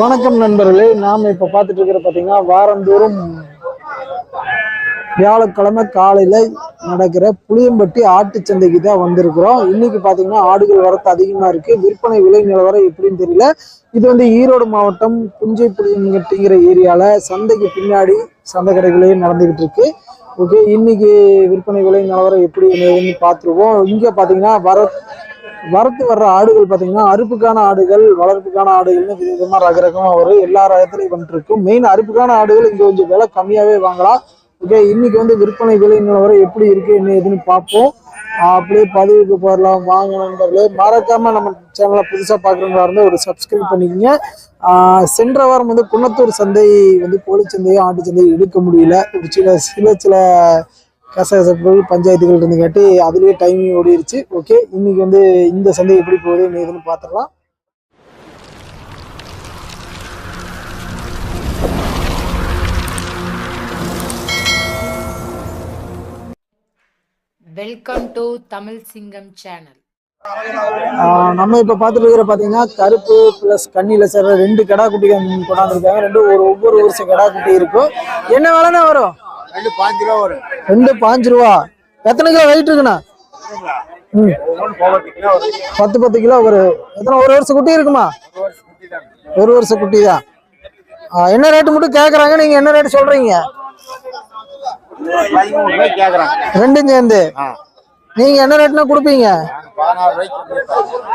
வணக்கம் நண்பர்களே. நாம் இப்போ பார்த்துட்டு இருக்கிற பார்த்தீங்கன்னா வாரந்தோறும் வியாழக்கிழமை காலையில் நடக்கிற புளியம்பட்டி ஆட்டு சந்தைக்கு தான் வந்திருக்கிறோம். இன்னைக்கு பார்த்தீங்கன்னா ஆடுகள் வரத்து அதிகமாக இருக்கு. விற்பனை விலை நிலவரம் எப்படின்னு தெரியல. இது வந்து ஈரோடு மாவட்டம் புஞ்சை புளியம்பட்டிங்கிற ஏரியாவில் சந்தைக்கு பின்னாடி சந்தை கடைகளே நடந்துகிட்டு இருக்கு. ஓகே இன்னைக்கு விற்பனை விலை நிலவரம் எப்படி பார்த்துருவோம். இங்கே பார்த்தீங்கன்னா வர வரத்து வர்ற ஆடுகள் பார்த்தீங்கன்னா அறுப்புக்கான ஆடுகள் வளர்ப்புக்கான ஆடுகள்னு விதவிதமாக ரக ரகமாக வரும் எல்லா ரகத்துலையும் வந்துட்டு மெயின் அறுப்புக்கான ஆடுகள் இங்கே கொஞ்சம் விலை கம்மியாகவே வாங்கலாம். ஓகே இன்னைக்கு வந்து விற்பனை விலை நிலவரம் எப்படி இருக்கு என்ன ஏதுன்னு பார்ப்போம். அப்படியே பதிவுக்கு போடலாம் வாங்க நண்பர்களே. மறக்காம நம்ம சேனலை புதுசாக பார்க்குறவங்களா இருந்தால் ஒரு சப்ஸ்கிரைப் பண்ணிக்கங்க. சென்ற வாரம் வந்து குன்னத்தூர் சந்தை வந்து கோழி சந்தையும் ஆட்டு சந்தையும் எடுக்க முடியல. ஒரு சில சில சில கசகசப்புகள் பஞ்சாயத்துகள் இருந்துங்காட்டி அதுலேயே டைமிங் ஓடிடுச்சு ஓகே இன்னைக்கு வந்து இந்த சந்தை எப்படி போகுது ஏதுன்னு பார்த்துடலாம் வெல்கம் டு தமிழ் சிங்கம் சேனல் நம்ம இப்போ பார்த்துட்டு இருக்கிற பார்த்தீங்கன்னா கருப்பு ப்ளஸ் கண்ணியில் சேர்ற ரெண்டு கடா குட்டிகள் கொண்டாந்துருக்காங்க. ரெண்டு ஒரு ஒவ்வொரு வருஷம் கடா குட்டி இருக்கும். என்ன விலைண்ணா வரும்? ரெண்டு பாஞ்சு ரூபா வரும். ரெண்டு பாஞ்சு ரூபா. எத்தனை கிலோ வெயிட் இருக்குண்ணா? பத்து பத்து கிலோ ஒரு எத்தனை ஒரு வருஷம் குட்டி இருக்குமா? ஒரு வருஷம் குட்டி தான். என்ன ரேட்டு மட்டும் கேட்குறாங்க நீங்கள் என்ன ரேட்டு சொல்கிறீங்க கேட்குறாங்க ரெண்டும் சேர்ந்து. நீங்கள் என்ன ரேட்னா கொடுப்பீங்க?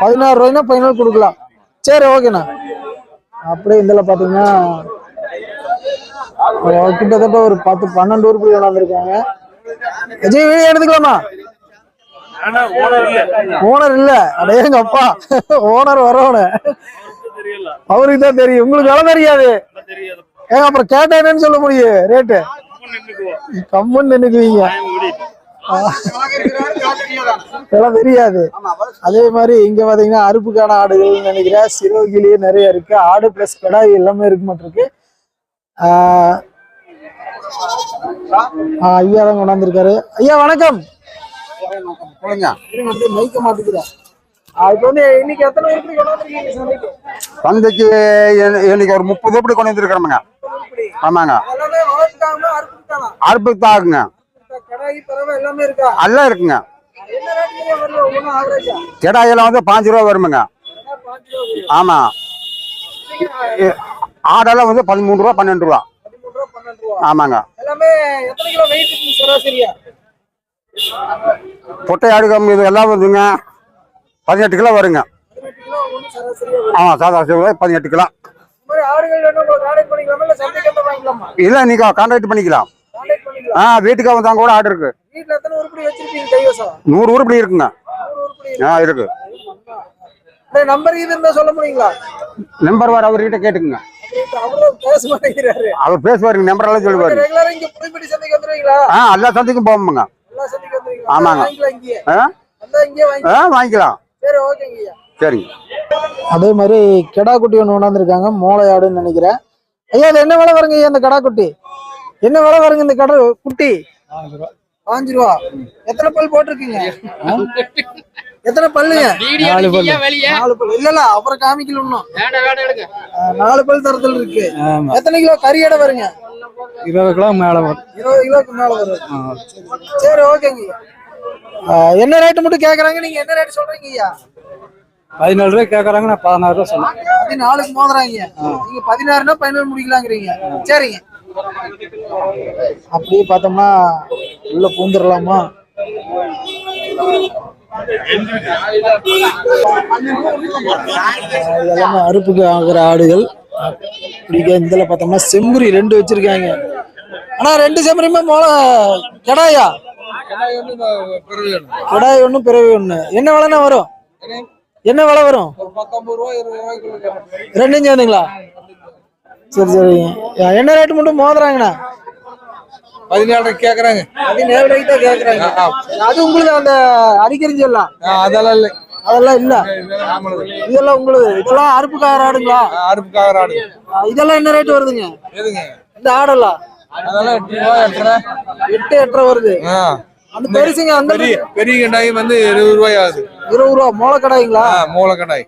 பதினாறு ரூபாய்னா பதினாறு கொடுக்கலாம். சரி ஓகேண்ணா அப்படியே இதில் பார்த்தீங்கன்னா கிட்டத்தட்ட ஒரு பத்து பன்னெண்டு உருப்படி கொண்டாந்துருக்காங்க விஜய் வீடியோ எடுத்துக்கலாமா? ஓனர் இல்ல. அடையங்க அப்பா. ஓனர் வரவன. அவருக்கு தான் தெரியும். உங்களுக்கு வேலை தெரியாது. ஏங்க அப்புறம் கேட்டா என்னன்னு சொல்ல முடியும்? ரேட்டு கம்முன்னு நின்னுக்குவீங்க. இதெல்லாம் தெரியாது. அதே மாதிரி இங்க பாத்தீங்கன்னா அறுப்புக்கான ஆடுகள் நினைக்கிறேன். சிறுவகிலேயே நிறைய இருக்கு. ஆடு பிளஸ் கடாய் எல்லாமே இருக்கு மாட்டிருக்கு ஐயா தான் கொண்டாந்துருக்காரு. ஐயா வணக்கம். மைக்க மாட்டுக்கிறேன் இப்போ வந்து இன்னைக்கு எத்தனை உருப்படி கொண்டாந்துருக்கீங்க சந்தைக்கு? சந்தைக்கு இன்ன- இன்னைக்கு ஒரு முப்பது எப்படி கொண்டு வந்துருக்கிறோமுங்க ஆமாங்க. பறவை எல்லாமே இருக்கா? எல்லாம் இருக்குங்க. கிடாயெல்லாம் வந்து பாஞ்சு ரூபா வருமுங்க. ஆமா. ஆடெல்லாம் வந்து பதிமூணு ரூபா பன்னெண்டு ரூபா. ஆமாங்க. எல்லாமே எத்தனை கிலோ வெயிட் இருக்கு சராசரியா? பொட்டை ஆடு கம்மி இது எல்லாம் வந்துங்க பதினெட்டு கிலோ வருங்க. பதினெட்டு கிலோ ஒன்று சராசரியா வரும் ஆ சாதா சிவ பதினெட்டு கிலோ. இல்லை நீங்கள் கான்டாக்ட் பண்ணிக்கலாம். ஆ வீட்டுக்கு வந்தாங்க கூட ஆடு இருக்கு. நூறு உருப்படி இருக்குங்க. ஆ இருக்கு. நம்பர் இது சொல்ல முடியுங்களா? நம்பர் வர அவர்கிட்ட கேட்டுக்குங்க. அவர் பேசுவாருங்க நம்பர் எல்லாம் சொல்லுவாரு. ஆ எல்லா சந்தைக்கும் போவோமுங்க. எல்லா சந்தைக்கு வந்துருவீங்களா? ஆமாங்க. ஆ? வாங்கிக்கலாம். சரி சரிங்க. அதே மாதிரி கிடா குட்டி ஒன்று கொண்டாந்துருக்காங்க மோளையாடுன்னு நினைக்கிறேன். ஐயா அது என்ன விலை வருங்க ஐயா இந்த கடா குட்டி என்ன விலை வருங்க இந்த கடை குட்டி? பாஞ்சு ரூபா. எத்தனை பல் போட்டிருக்கீங்க? எத்தனை பல்லுங்க? நாலு பல் நாலு பல் இல்ல இல்ல அப்புறம் காமிக்கல இன்னும். நாலு பல் தரத்துல இருக்கு. எத்தனை கிலோ கறி எடை வருங்க? இருபது கிலோ மேல வரும். இருபது கிலோக்கு மேல வரும். சரி ஓகேங்க. என்ன ரேட்டு மட்டும் கேக்குறாங்க? நீங்க என்ன ரேட் சொல்றீங்க ஐயா? பதினேழு ரூபாய் கேக்குறாங்க நான் பதினாறு ரூபாய் சொன்னேன் பதினாலுக்கு மோதுறாங்க. நீங்க பதினாறுனா பதினேழு முடிக்கலாங்கிறீங்க. சரிங்க. அப்படியே பார்த்தோம்னா உள்ள பூந்துடலாமா இதெல்லாமே அறுப்புக்கு ஆகிற ஆடுகள். பிடிக்க இதில் பார்த்தோம்னா செம்புரி ரெண்டு வச்சிருக்காங்க. ஆனா ரெண்டு செம்பரியுமே மோள கடாயா? கடாய் ஒண்ணு பிறவி ஒண்ணு. என்ன விலைனா வரும்? என்ன விலை வரும்? ரெண்டும் சேர்ந்துங்களா சரி சரிங்க என்ன ரேட்டு மட்டும் மோதுறாங்கண்ணா? பதினேழு கேக்குறாங்க. பதினேழு ரூபாய்க்கு தான் கேக்குறாங்க அது உங்களுக்கு அந்த அடிக்கறிஞ்சு எல்லாம் அதெல்லாம் இல்லை. அதெல்லாம் இல்ல? இதெல்லாம் உங்களுக்கு இதெல்லாம் அறுப்புக்கார ஆடுங்களா? அறுப்புக்காக ஆடு. ஆ, இதெல்லாம் என்ன ரேட் வருதுங்க? எதுங்க? இந்த ஆடெல்லாம்? அதெல்லாம் எட்டு ரூபா எட்டரை. எட்டு எட்டரை வருது. அந்த பெருசுங்க அந்த பெரிய பெரிய கண்டாய் வந்து இருபது ரூபாய் ஆகுது. இருபது ரூபா. மோளக்கடாய்ங்களா? ஆ, மூலக்கண்டாய்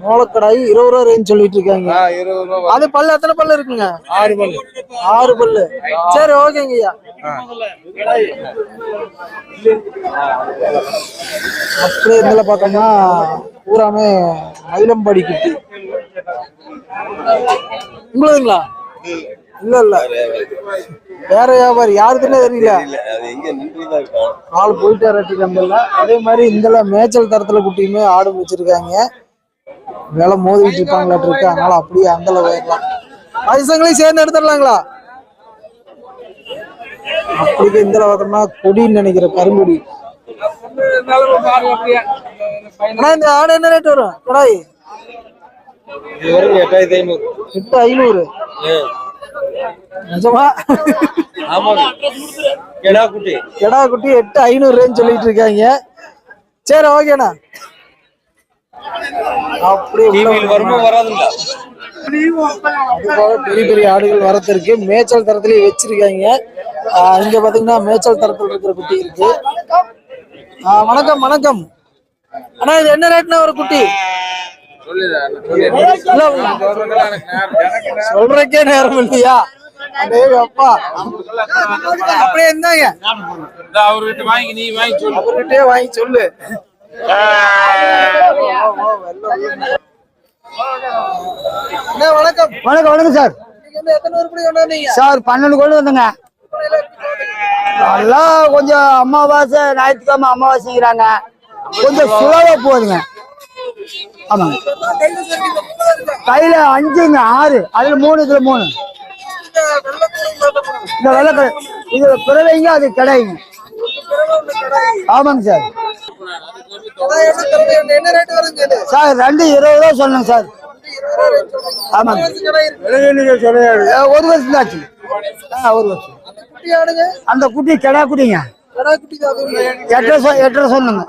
மோளக்கடாய் இருபது ரூபா ரேஞ்ச் சொல்லிட்டு இருக்காங்க அது பல்லு எத்தனை பல்லு இருக்குங்க? ஆறு பல்லு. ஆறு பல்லு. சரி ஓகேங்க ஐயா. அப்படியே இதுல பார்த்தோம்னா பூராமே மயிலம்பாடி குட்டி. உங்களுதுங்களா? இல்ல இல்ல. வேற வியாபாரி யாருக்குன்னே தெரியல. ஆள் போயிட்டு ரெட்டி கம்பல்ல அதே மாதிரி இந்த மேய்ச்சல் தரத்துல குட்டியுமே ஆடு வச்சிருக்காங்க. விலை மோதிட்டு இருப்பாங்களாட்டு இருக்கு. அதனால அப்படியே அந்தல போயிடலாம் வயசங்களையும் சேர்ந்து எடுத்துடலாங்களா? அப்படிக்கு இந்த பார்த்தோம்னா கொடின்னு நினைக்கிற கருங்கொடி ஆனா இந்த ஆடு என்ன ரேட் வரும்? கடாய்? எட்டு ஐநூறு. நிஜமா? கெடா குட்டி. கெடா குட்டி எட்டு ஐநூறு சொல்லிட்டு இருக்காங்க. சரி ஓகேண்ணா டிவியில் வருமா. அதுபோக பெரிய பெரிய ஆடுகள் வரத்திற்கு மேய்ச்சல் தரத்திலேயே வச்சிருக்காங்க. இங்க பாத்தீங்கன்னா மேய்ச்சல் தரத்தில் இருக்கிற குட்டி இருக்கு. வணக்கம் வணக்கம். அண்ணா இது என்ன ரேட்னா ஒரு குட்டி? சொல்றக்கே நேரம் இல்லையா? அப்படியே இருந்தாங்க அவர்கிட்ட வாங்கி நீ வாங்கி சொல்லு. அவர்கிட்டயே வாங்கி சொல்லு. வணக்கம் வணக்கம் வணக்கம் சார். சார் பன்னெண்டு கொண்டு வந்துங்க. நல்லா கொஞ்சம் அமாவாசை ஞாயிற்றுக்கிழமை அமாவாசைங்கிறாங்க கொஞ்சம் சுலவா போகுதுங்க ஆமாங்க. கையில அஞ்சுங்க ஆறு. அதுல மூணு இதுல மூணு. இந்த வெள்ளை இது பிறவைங்க அது கிடையுங்க ஆமாங்க சார். என்ன ரேட் சார் ரெண்டு இருபது ரூபா சொல்லுங்க சார். ஆமாங்க. ஒரு வருஷம் ஆச்சு. ஆ ஒரு வருஷம். அந்த குட்டி கிடா குட்டிங்க. எட்ரஸ் எட்ரஸ் எட்டரை சொல்லுங்க.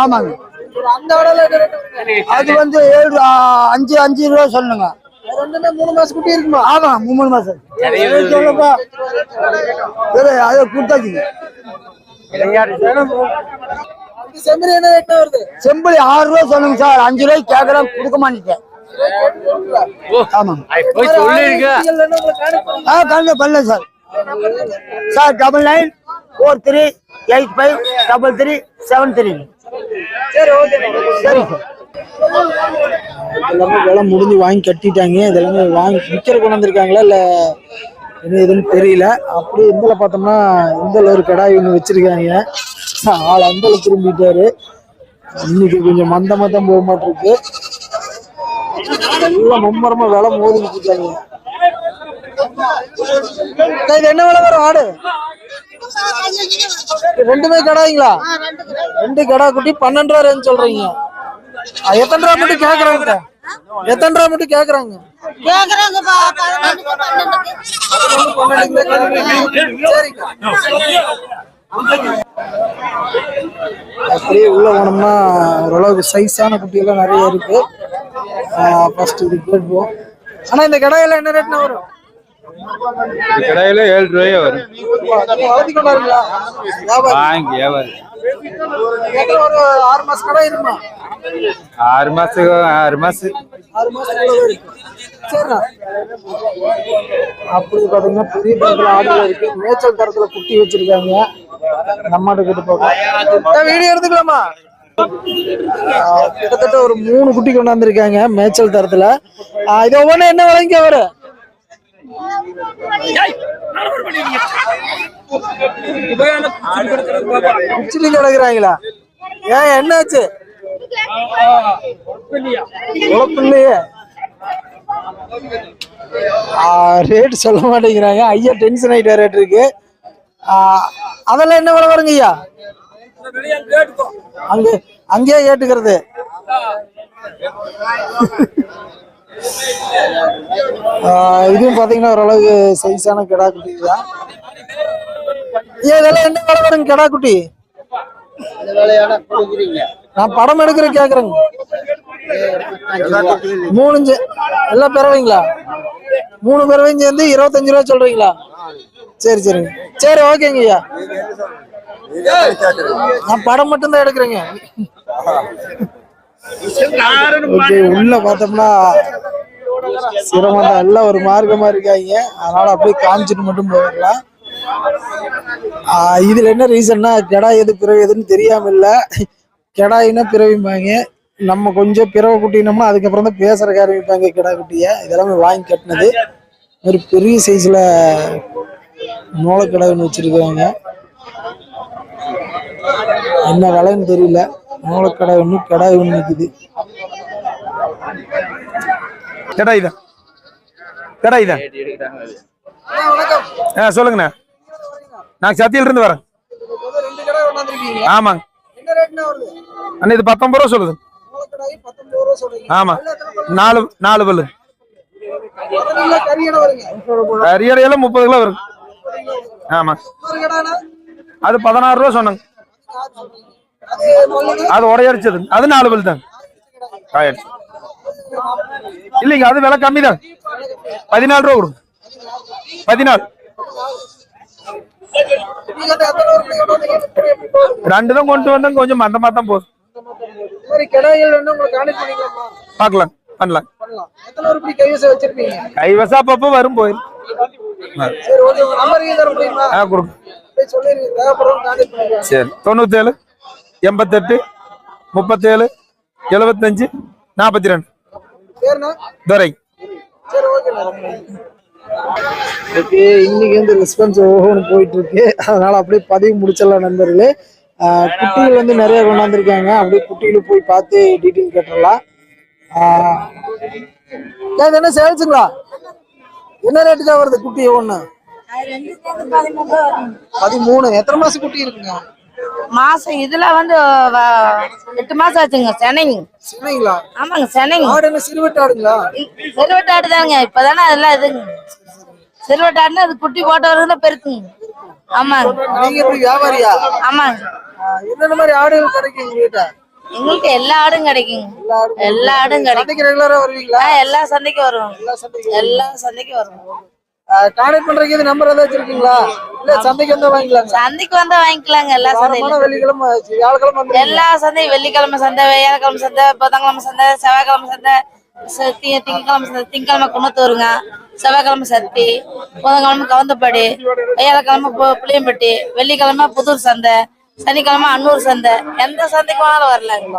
ஆமாங்க. அது வந்து ஏழு அஞ்சு அஞ்சு ரூபா சொல்லுங்க. மூணு மாசம் குட்டி இருக்குமா? ஆமா மூணு மாசம். சொல்லப்பா. அதை கொடுத்தாச்சுங்க. என்ன வருது? ஆறு ரூபா சொல்லுங்க சார். அஞ்சு ரூபாய்க்கு கேட்கறேன் கொடுக்க மாட்டேன் காணிப்போம்? ஆ கண்ணு பண்ணல sir. Sir double nine four three eight five double three seven three சரி ஓகே சரி சார். எல்லாமே விலை முடிஞ்சு வாங்கி கட்டிட்டாங்க. இதெல்லாமே வாங்கி விற்கிற கொண்டு வந்திருக்காங்களா இல்ல என்ன எதுன்னு தெரியல. அப்படியே இந்தல பார்த்தோம்னா இந்தல ஒரு கடாய் ஒன்று வச்சிருக்காங்க. ஆள் அந்தல திரும்பிட்டாரு. இன்னைக்கு கொஞ்சம் மந்தமா தான் போக மாட்டிருக்கு. எல்லாம் மும்மரமா விலை மோதிட்டு இருக்காங்க. இது என்ன விலை வரும் ஆடு? ரெண்டுமே கடாய்ங்களா? ரெண்டு கடா குட்டி பன்னெண்டு ரூபா சொல்றீங்க. எத்தனை ரூபா மட்டும் கேக்குறாங்க? எத்தனை ரூபா மட்டும் கேக்குறாங்க. அப்படியே உள்ள போனோம்னா ஓரளவுக்கு சைஸான குட்டியெல்லாம் நிறைய இருக்கு. ஃபர்ஸ்ட் இது கேட்போம். ஆனா இந்த கடையில என்ன ரேட்னா வரும்? கடையில ஏழு ரூபாயே வரும். வாங்கி ஒரு ஆறு மாசம் கடை இருக்குமா? ஆறு மாசத்துக்கு ஆறு மாசம் ஆறு மாசத்துக்கு சரிண்ணா அப்படி பாத்தீங்கன்னா பெரிய படத்துல ஆடுகள் இருக்கு மேய்ச்சல் தரத்துல குட்டி வச்சிருக்காங்க நம்ம கிட்ட பார்க்கலாம் வீடியோ எடுத்துக்கலாமா கிட்டத்தட்ட ஒரு மூணு குட்டி கொண்டாந்துருக்காங்க மேய்ச்சல் தரத்துல இது ஒவ்வொன்றும் என்ன விலைங்க வரும் உச்சிலி கிடக்குறாங்களா ஏன் என்னாச்சு குழப்பில்லையே. ரேட் சொல்ல மாட்டேங்கிறாங்க. ஐயா டென்ஷன் ஆயிட்ட ரேட் இருக்கு. அதெல்லாம் என்ன விலை வருங்க ஐயா? அங்க அங்கேயே கேட்டுக்கிறது இதுவும் பாத்தீங்கன்னா ஓரளவுக்கு சைஸான கிடா குட்டி தான். ஐயா இதெல்லாம் என்ன விலை வருங்க கிடா குட்டி? நான் படம் எடுக்கிற கேக்குறேங்க. மூணு எல்லாம் பிறவைங்களா? மூணு பிறவையும் சேர்ந்து இருபத்தஞ்சு ரூபா சொல்றீங்களா? சரி சரிங்க சரி ஓகேங்க ஐயா. நான் படம் மட்டும்தான் எடுக்கிறேங்க. உள்ள பார்த்தோம்னா சிரமம் தான். எல்லாம் ஒரு மார்க்கமா இருக்காங்க. அதனால அப்படியே காமிச்சிட்டு மட்டும் போயிடலாம். இதுல என்ன ரீசன்னா கெடா எது பிறகு எதுன்னு தெரியாம இல்ல. கெடாயினா பிறவிம்பாங்க. நம்ம கொஞ்சம் பிறவை குட்டினோம்னா அதுக்கப்புறம் தான் பேசுறக்க ஆரம்பிப்பாங்க கிடா குட்டிய. இதெல்லாமே வாங்கி கட்டினது. ஒரு பெரிய சைஸ்ல மூளைக்கடாயின்னு வச்சிருக்காங்க என்ன விலைன்னு தெரியல. மூளைக்கடை ஒன்று கடாய் ஒன்று நிற்குது கடை இதான் கடை இதான் ஆ சொல்லுங்கண்ணா. நான் சத்தியில இருந்து வரேன் கடை ஆமாங்க. அண்ணா இது பத்தொன்பது ரூபா சொல்லுது. ஆமா. நாலு நாலு பல்லு. அரியறையெல்லாம் முப்பது கிலோ வரும் ஆமா. அது பதினாறு ரூபா சொன்னாங்க. அது உடையடிச்சது அது நாலு பல்லு தான். ஆயிடுச்சு இல்லைங்க அது விலை கம்மி தான் பதினாலு ரூபா கொடுங்க. பதினாலு. நீங்க அந்த எத்தனை ஒரு பிள்ளை கொண்டாந்தீங்க? எப்படி போகுது? ரெண்டு தான் கொண்டு வந்தேன் கொஞ்சம் மந்தமா தான் பண்ணிக்கலாமா பார்க்கலாம் பண்ணலாம் கைவசா அப்பப்போ வரும் போயிடும் சரி தொண்ணூத்தேழு எண்பத்தெட்டு முப்பத்தேழு எழுபத்தஞ்சு நாற்பத்தி ரெண்டு துரை சரி ஓகே இன்னைக்கு வந்து ரெஸ்பான்ஸ் ஓஹோன்னு போயிட்டு இருக்கு அதனால அப்படியே பதிவு முடிச்சிடலாம் நண்பர்களே. குட்டிகள் வந்து நிறைய கொண்டாந்துருக்காங்க. அப்படியே குட்டிகள் போய் பார்த்து டீட்டெயில் கேட்டுடலாம். என்ன சேல்ஸுங்களா? என்ன ரேட்டு தான் வருது குட்டி ஒண்ணு? பதிமூணு எத்தனை மாசம் குட்டி இருக்குங்க? மாசம் இதுல வந்து எட்டு மாசம் ஆச்சுங்க சென்னைங்க. சின்னங்களா? ஆமாங்க சென்னைங்க. ஆடு என்ன சிறுவட்டு ஆடுங்களா சிறுவட்டாடு தானுங்க இப்பதானே அதெல்லாம் இதுங்க சிறுவட்டாடுன்னா அது குட்டி போட்ட வரதுல பெருக்குங்க. ஆமாங்க. நீங்க எப்படி வியாபாரியா? ஆமாங்க. என்னென்ன மாதிரி ஆடுகள் கிடைக்கும் உங்க கிட்ட எங்களுக்கு எல்லா ஆடும் கிடைக்குங்க. எல்லா ஆடும் கிடைக்கும். ரெகுலரா வருவீங்களா? எல்லா சந்தைக்கும் வருவோம். எல்லா சந்தைக்கு எல்லா சந்தைக்கும் வருவோம். கான்டாக்ட் பண்றதுக்கு இது நம்பர் ஏதாச்சும் இருக்கீங்களா இல்ல சந்தைக்கு வந்தா வாங்கிக்கலாங்க சந்தைக்கு வந்தா வாங்கிக்கலாங்க எல்லா வாரமான சந்தையிலும் வெள்ளிக்கிழமை வியாழக்கிழமை வந்து எல்லா சந்தையும் வெள்ளிக்கிழமை சந்தை வியாழக்கிழமை சந்தை புதன்கிழமை சந்தை செவ்வாய்க்கிழமை சந்தை ச- தி- திங்கட்கிழமை சந்தை திங்கக்கிழமை குணத்தூருங்க. செவ்வாய்க்கிழமை சத்தி புதன்கிழமை கவுந்தப்பாடி வியாழக்கிழமை புளியம்பட்டி வெள்ளிக்கிழமை புதூர் சந்தை சனிக்கிழமை அன்னூர் சந்தை. எந்த சந்தைக்கு வேணாலும் வரலாங்க.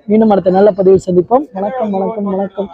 மீண்டும் அடுத்த நல்ல பதிவில் சந்திப்போம். வணக்கம் வணக்கம் வணக்கம்.